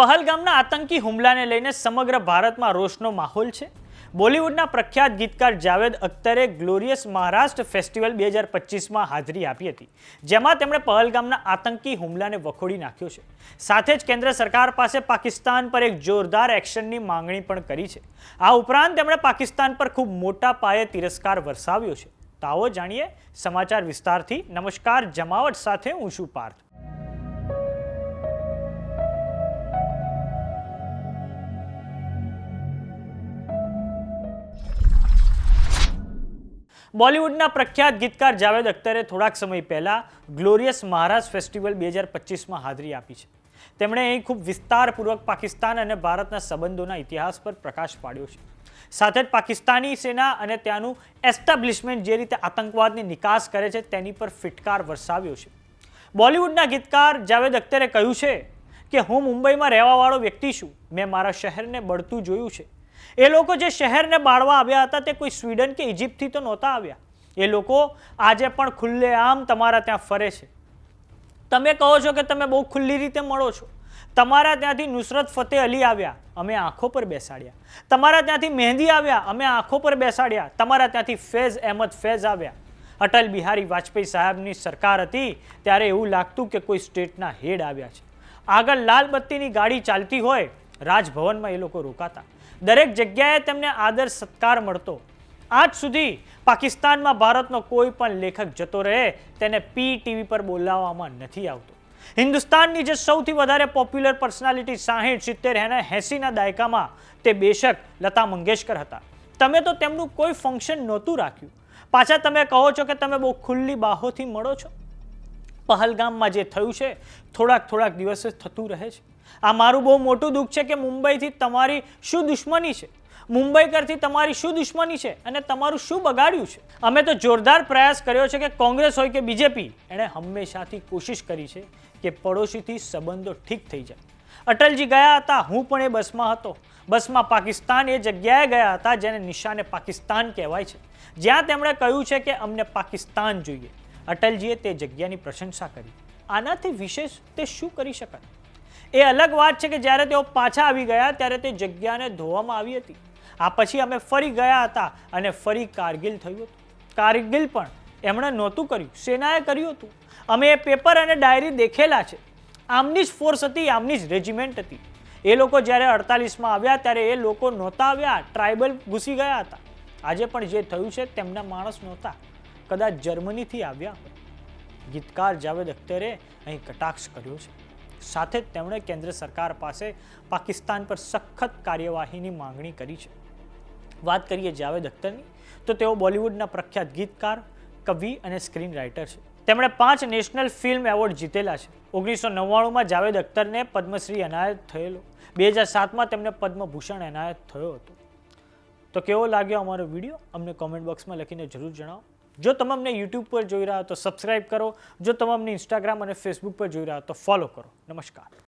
પહલગામના આતંકી હુમલાને લઈને સમગ્ર ભારતમાં રોષનો માહોલ છે. બોલિવૂડના પ્રખ્યાત ગીતકાર જાવેદ અખ્તરે ગ્લોરિયસ મહારાષ્ટ્ર ફેસ્ટિવલ બે હજાર પચીસમાં હાજરી આપી હતી, જેમાં તેમણે પહલગામના આતંકી હુમલાને વખોડી નાખ્યો છે. સાથે જ કેન્દ્ર સરકાર પાસે પાકિસ્તાન પર એક જોરદાર એક્શનની માંગણી પણ કરી છે. આ ઉપરાંત તેમણે પાકિસ્તાન પર ખૂબ મોટા પાયે તિરસ્કાર વરસાવ્યો છે. તો આવો જાણીએ સમાચાર વિસ્તારથી. નમસ્કાર, જમાવટ સાથે છું પાર્થ. બોલિવૂડના પ્રખ્યાત ગીતકાર જાવેદ અખ્તરે થોડાક સમય પહેલાં ગ્લોરિયસ મહારાજ ફેસ્ટિવલ બે હજાર પચીસમાં હાજરી આપી છે. તેમણે અહીં ખૂબ વિસ્તારપૂર્વક પાકિસ્તાન અને ભારતના સંબંધોના ઇતિહાસ પર પ્રકાશ પાડ્યો છે. સાથે જ પાકિસ્તાની સેના અને ત્યાંનું એસ્ટાબ્લિશમેન્ટ જે રીતે આતંકવાદની નિકાસ કરે છે તેની પર ફિટકાર વરસાવ્યો છે. બોલિવૂડના ગીતકાર જાવેદ અખ્તરે કહ્યું છે કે, હું મુંબઈમાં રહેવાવાળો વ્યક્તિ છું. મેં મારા શહેરને બળતું જોયું છે. એ લોકો જે શહેરને બાળવા આવ્યા હતા તે કોઈ સ્વીડન કે ઇજિપ્તથી તો નહોતા આવ્યા. એ લોકો આજે પણ ખુલ્લેઆમ તમારા ત્યાં ફરે છે. તમે કહો છો કે તમે બહુ ખુલ્લી રીતે મળો છો. તમારા ત્યાંથી નુસરત ફતેહ અલી આવ્યા, અમે આંખો પર બેસાડ્યા. તમારા ત્યાંથી મહેંદી આવ્યા, અમે આંખો પર બેસાડ્યા. તમારા ત્યાંથી ફૈઝ અહેમદ ફૈઝ આવ્યા. અટલ બિહારી વાજપેયી સાહેબની સરકાર હતી ત્યારે એવું લાગતું કે કોઈ સ્ટેટના હેડ આવ્યા છે. આગળ લાલ બત્તીની ગાડી ચાલતી હોય, રાજભવનમાં એ લોકો રોકાતા. દરેક જગ્યાએ તેમને આદર સત્કાર મળતો. આજ સુધી પાકિસ્તાનમાં ભારતનો કોઈ પણ લેખક જતો રહે તેને પી ટીવી પર બોલાવવામાં નથી આવતો. હિન્દુસ્તાનની જે સૌથી વધારે પોપ્યુલર પર્સનાલિટી સાહીઠ, સિત્તેર અને એંસીના દાયકામાં તે બેશક લતા મંગેશકર હતા. તમે તો તેમનું કોઈ ફંક્શન નહોતું રાખ્યું. પાછા તમે કહો છો કે તમે બહુ ખુલ્લી બાહોથી મળો છો? પહલગામમાં જે થયું છે, થોડાક થોડાક દિવસે થતું રહે છે. આ મારું બહુ મોટું દુઃખ છે કે મુંબઈથી તમારી શું દુશ્મની છે? મુંબઈ કરતી તમારી શું દુશ્મની છે અને તમારું શું બગાડ્યું છે? અમે તો જોરદાર પ્રયાસ કર્યો છે કે કોંગ્રેસ હોય કે બીજેપી, એણે હંમેશાથી કોશિશ કરી છે કે પડોશીથી સંબંધો ઠીક થઈ જાય. અટલજી ગયા હતા, હું પણ એ બસમાં હતો. બસમાં પાકિસ્તાન એ જગ્યાએ ગયા હતા, જેને નિશાને પાકિસ્તાન કહેવાય છે. જ્યાં તેમણે કહ્યું છે કે અમને પાકિસ્તાન જોઈએ. અટલજીએ તે જગ્યાની પ્રશંસા કરી. આનાથી વિશેષ તે શું કરી શકાય એ અલગ વાત છે કે જ્યારે તેઓ પાછા આવી ગયા ત્યારે તે જગ્યાને ધોવામાં આવી હતી. આ પછી અમે ફરી ગયા હતા અને ફરી કારગિલ થયું હતું. કારગિલ પણ એમણે નહોતું કર્યું, સેનાએ કર્યું હતું. અમે એ પેપર અને ડાયરી દેખેલા છે. આમની જ ફોર્સ હતી, આમની જ રેજિમેન્ટ હતી. એ લોકો જ્યારે અડતાલીસમાં આવ્યા ત્યારે એ લોકો નહોતા આવ્યા, ટ્રાઇબલ ઘૂસી ગયા હતા. આજે પણ જે થયું છે, તેમના માણસ નહોતા. કદાચ જર્મનીથી આવ્યા. ગીતકાર જાવેદ અખ્તરે અહીં કટાક્ષ કર્યો છે. સાથે જ તેમણે કેન્દ્ર સરકાર પાસે પાકિસ્તાન પર સખત કાર્યવાહીની માંગણી કરી છે. વાત કરીએ જાવેદ અખ્તરની, તો તેઓ બોલિવૂડના પ્રખ્યાત ગીતકાર, કવિ અને સ્ક્રીન રાઇટર છે. તેમણે પાંચ નેશનલ ફિલ્મ એવોર્ડ જીતેલા છે. ઓગણીસો નવ્વાણુંમાં જાવેદ અખ્તરને પદ્મશ્રી એનાયત થયેલો. બે હજાર સાતમાં તેમને પદ્મભૂષણ એનાયત થયો હતો. તો કેવો લાગ્યો અમારો વીડિયો? અમને કોમેન્ટ બોક્સમાં લખીને જરૂર જણાવો. જો તમે અમને યુટ્યુબ પર જોઈ રહ્યા તો સબસ્ક્રાઈબ કરો. જો તમે ઇન્સ્ટાગ્રામ અને ફેસબુક પર જોઈ રહ્યા તો ફોલો કરો. નમસ્કાર.